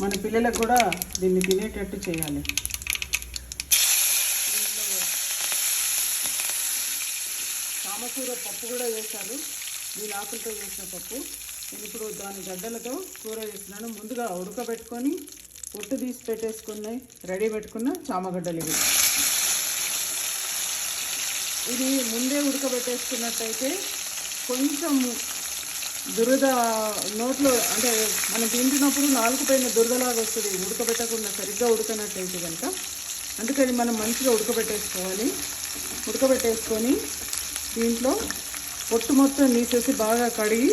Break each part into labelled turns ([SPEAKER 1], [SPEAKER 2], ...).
[SPEAKER 1] మన పిల్లలకు కూడా దీన్ని తినేటట్టు చేయాలి. చామకూర పప్పు కూడా వేశారు. దీని ఆకులతో వేసిన పప్పు. నేను ఇప్పుడు దాని గడ్డలతో కూర వేస్తున్నాను. ముందుగా ఉడకబెట్టుకొని పొట్టు తీసి పెట్టేసుకున్నాయి రెడీ పెట్టుకున్న చామగడ్డలు ఇవి. ఇది ముందే ఉడకబెట్టేసుకున్నట్టయితే కొంచెం దురద నోట్లో అంటే మనం తింటున్నప్పుడు నాలుగు పైన దురదలాగా వస్తుంది. ఉడకబెట్టకుండా సరిగ్గా ఉడకనట్టయితే కనుక అందుకని మనం మంచిగా ఉడకబెట్టేసుకోవాలి. ఉడకబెట్టేసుకొని దీంట్లో పొట్టు మొత్తం తీసేసి బాగా కడిగి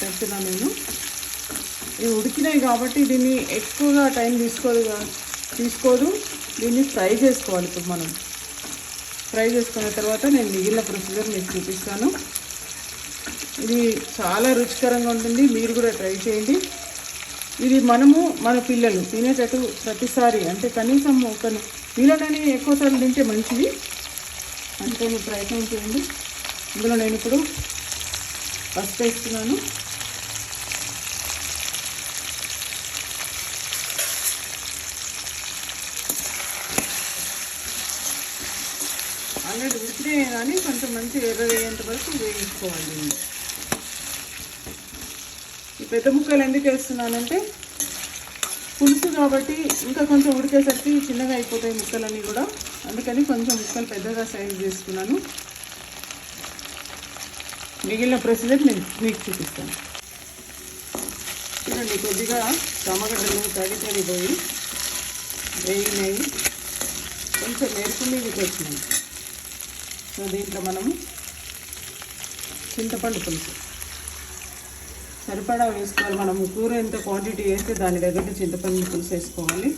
[SPEAKER 1] పెడుతున్నాను నేను. ఇవి ఉడికినాయి కాబట్టి దీన్ని ఎక్కువగా టైం తీసుకోదు తీసుకోదు. దీన్ని ఫ్రై చేసుకోవాలి ఇప్పుడు మనం. ఫ్రై చేసుకున్న తర్వాత నేను మిగిలిన ప్రొసీజర్ మీకు చూపిస్తాను. ఇది చాలా రుచికరంగా ఉంటుంది. మీరు కూడా ట్రై చేయండి. ఇది మనము మన పిల్లలు తినేటట్టు ప్రతిసారి అంటే కనీసం ఒక వీళ్ళని ఎక్కువ సార్లు తింటే మంచిది అందుకని ప్రయత్నం చేయండి. ఇందులో నేను ఇప్పుడు పసుపు వేస్తున్నాను. ఆల్రెడీ ఉడికినాయి కానీ కొంచెం మంచి ఎర్ర వేయంత వరకు వేయించుకోవాలి. పెద్ద ముక్కలు ఎందుకు వేస్తున్నానంటే పులుసు కాబట్టి ఇంకా కొంచెం ఉడికేసరికి చిన్నగా అయిపోతాయి ముక్కలన్నీ కూడా. అందుకని కొంచెం ముక్కలు పెద్దగా సైజ్ చేసుకున్నాను. మిగిలిన ప్రొసీజర్ నేను మీకు చూపిస్తాను. చూడండి కొద్దిగా టమాగడ్డలు తడి తడి పోయి వేగినాయి. కొంచెం మెరుపు మీదకి వచ్చినాయి సో దీంట్లో మనము చింతపండు పులుసు. సరిపడా వేసుకోవాలి. మనం కూర ఎంత క్వాంటిటీ వేస్తే దాని దగ్గర చింతపండు పులుసు వేసుకోవాలి.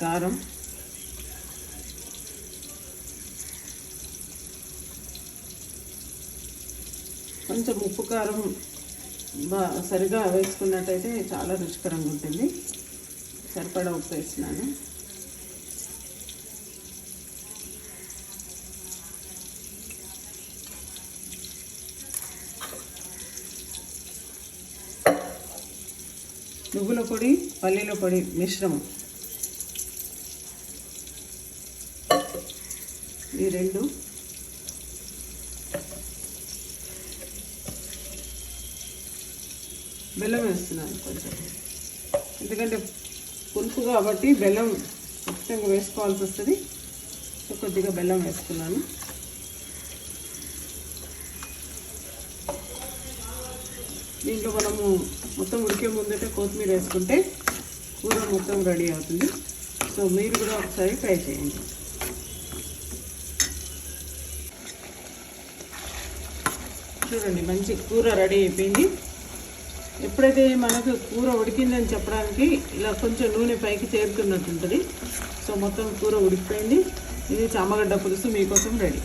[SPEAKER 1] కారం. కొంచెం ఉప్పు కారం బా సరిగా వేసుకున్నట్టయితే చాలా రుచికరంగా ఉంటుంది. సరిపడా ఉప్పు వేసినాను నువ్వుల పొడి పల్లీల పొడి మిశ్రమం. ఈ రెండు బెల్లం వేస్తున్నాను కొంచెం. ఎందుకంటే పులుపు కాబట్టి బెల్లం ఖచ్చితంగా వేసుకోవాల్సి వస్తుంది. సో కొద్దిగా బెల్లం వేసుకున్నాను. దీంట్లో మనము మొత్తం ఉడికే ముందట కొత్తిమీర వేసుకుంటే కూర మొత్తం రెడీ అవుతుంది. సో మీరు కూడా ఒకసారి ట్రై చేయండి. చూడండి మంచి కూర రెడీ అయిపోయింది. ఎప్పుడైతే మనకు కూర ఉడికిందని చెప్పడానికి ఇలా కొంచెం నూనె పైకి చేరుకున్నట్టు ఉంటుంది. సో మొత్తం కూర ఉడికిపోయింది. ఇది చామగడ్డ పులుసు మీకోసం రెడీ.